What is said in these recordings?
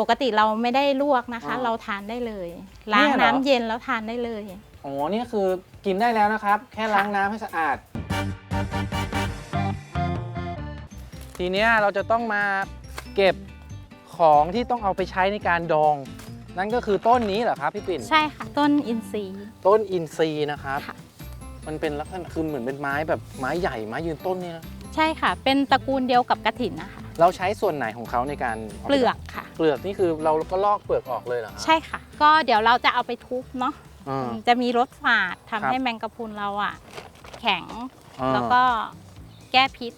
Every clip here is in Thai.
ปกติเราไม่ได้ลวกนะคะอ๋อเราทานได้เลยล้างเนี่ยเหรอ น้ำเย็นแล้วทานได้เลย อ๋อนี่คือกินได้แล้วนะครับ แค่ล้างน้ำให้สะอาด ทีเนี้ยเราจะต้องมาเก็บของที่ต้องเอาไปใช้ในการดอง นั่นก็คือต้นนี้เหรอครับพี่ปิ่น ใช่ค่ะ ต้นอินทรีย์ ต้นอินทรีย์นะครับ ค่ะ มันเป็นลักษณะคือเหมือนเป็นไม้แบบไม้ใหญ่ไม้ยืนต้นเนี่ยนะ ใช่ค่ะ เป็นตระกูลเดียวกับกระถินนะคะ เราใช้ส่วนไหนของเขาในการเปลือกค่ะ เปลือกนี่คือเราก็ลอกเปลือกออกเลยเหรอครับ ใช่ค่ะ ก็เดี๋ยวเราจะเอาไปทุบเนาะอ่าจะมีรสฝาดทำครับให้แมงกะพรุนเราอะ แข็งอ่า แล้วก็แก้พิษ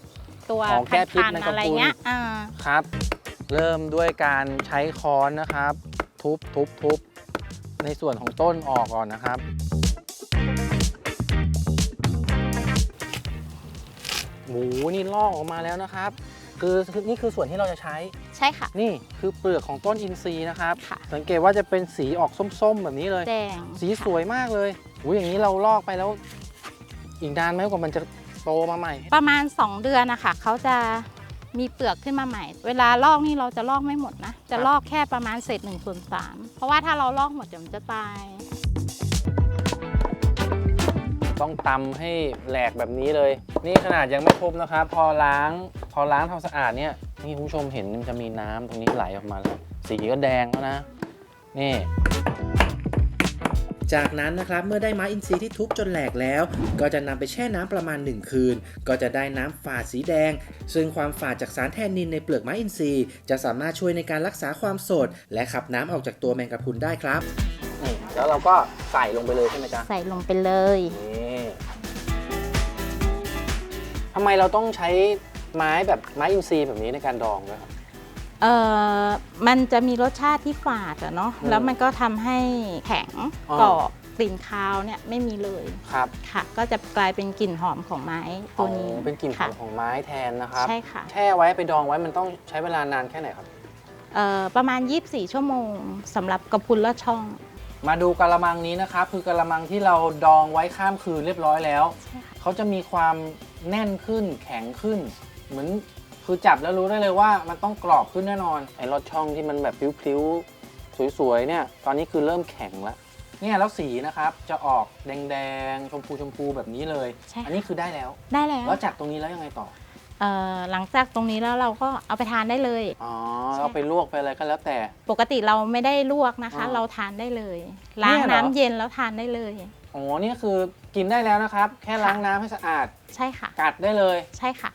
ตัวอ๋อแก้พิษคันแมงๆกะพรุน อะไรเงี้ยอ่าครับ เริ่มด้วยการใช้ค้อนนะครับ ทุบทุบทุบในส่วนของต้นออกก่อนนะครับ หมูนี่ลอกออกมาแล้วนะครับ คือคือนี่คือส่วนที่เราจะใช้ ใช่ค่ะ นี่คือเปลือกของต้นอินทรีย์นะครับ ค่ะ สังเกตว่าจะเป็นสีออกส้มๆ แบบนี้เลย แดงสีสวยมากเลยอุ้ยอย่างนี้เราลอกไปแล้ว อีกนานไหมกว่ามันจะโตมาใหม่ ประมาณ 2 เดือนนะคะเขาจะมีเปลือกขึ้นมาใหม่ เวลาลอกนี่เราจะลอกไม่หมดนะ จะลอกแค่ประมาณเศษหนึ่งส่วนสามเพราะว่าถ้าเราลอกหมดเดี๋ยวมันจะตาย ต้องตำให้แหลกแบบนี้เลย นี่ขนาดยังไม่ทุบนะครับ พอล้าง พอล้างทำสะอาดเนี่ยนี่คุณผู้ชมเห็นมันจะมีน้ำตรงนี้ไหลออกมาแล้วสีก็แดงแล้วนะ นี่จากนั้นนะครับเมื่อได้ไม้อินทรีย์ที่ทุบจนแหลกแล้ว ก็จะนำไปแช่น้ำประมาณ 1 คืน ก็จะได้น้ำฝาดสีแดง ซึ่งความฝาดจากสารแทนนินในเปลือกไม้อินทรีย์ จะสามารถช่วยในการรักษาความสด และขับน้ำออกจากตัวแมงกะพรุนได้ครับ นี่แล้วเราก็ใส่ลงไปเลยใช่ไหมจ๊ะใส่ลงไปเลยนี่ทำไมเราต้องใช้ไม้แบบไม้อินทรีย์แบบนี้ในการดองด้วยครับ เอ่อมันจะมีรสชาติที่ฝาดอะเนาะอืมแล้วมันก็ทำให้แข็งอ๋อ กรอบกลิ่นคาวเนี่ยไม่มีเลยครับค่ะ ก็จะกลายเป็นกลิ่นหอมของไม้ตัวนี้อ๋อเป็นกลิ่นหอค่ะมของไม้แทนนะครับ ใช่ค่ะแช่ไว้ไปดองไว้มันต้องใช้เวลานานแค่ไหนครับ เอ่อประมาณ 24 ชั่วโมงสำหรับกระพุนลอดช่อง มาดูกะละมังนี้นะครับคือกะละมังที่เราดองไว้ข้ามคืนเรียบร้อยแล้วใช่ค่ะเขาจะมีความแน่นขึ้นแข็งขึ้น เหมือนคือจับแล้วรู้ได้เลยว่ามันต้องกรอบขึ้นแน่นอนไอ้รสช่องที่มันแบบพลิ้วๆสวยๆเนี่ยตอนนี้คือเริ่มแข็งแล้วเนี่ยแล้วสีนะครับจะออกแดงๆชมพูชมพูแบบนี้เลยใช่ค่ะอันนี้คือได้แล้วได้แล้วแล้วจากตรงนี้แล้วยังไงต่อเอ่อ หลังจากตรงนี้แล้วเราก็เอาไปทานได้เลย อ๋อใช่เราไปลวกไปอะไรก็แล้วแต่ ปกติเราไม่ได้ลวกนะคะอ๋อเราทานได้เลย ล้างเนี่ยเหรอน้ำเย็นแล้วทานได้เลยอ๋อนี่คือกินได้แล้วนะครับ แค่ล้างน้ำให้สะอาด ใช่ค่ะ กัดได้เลย ใช่ค่ะ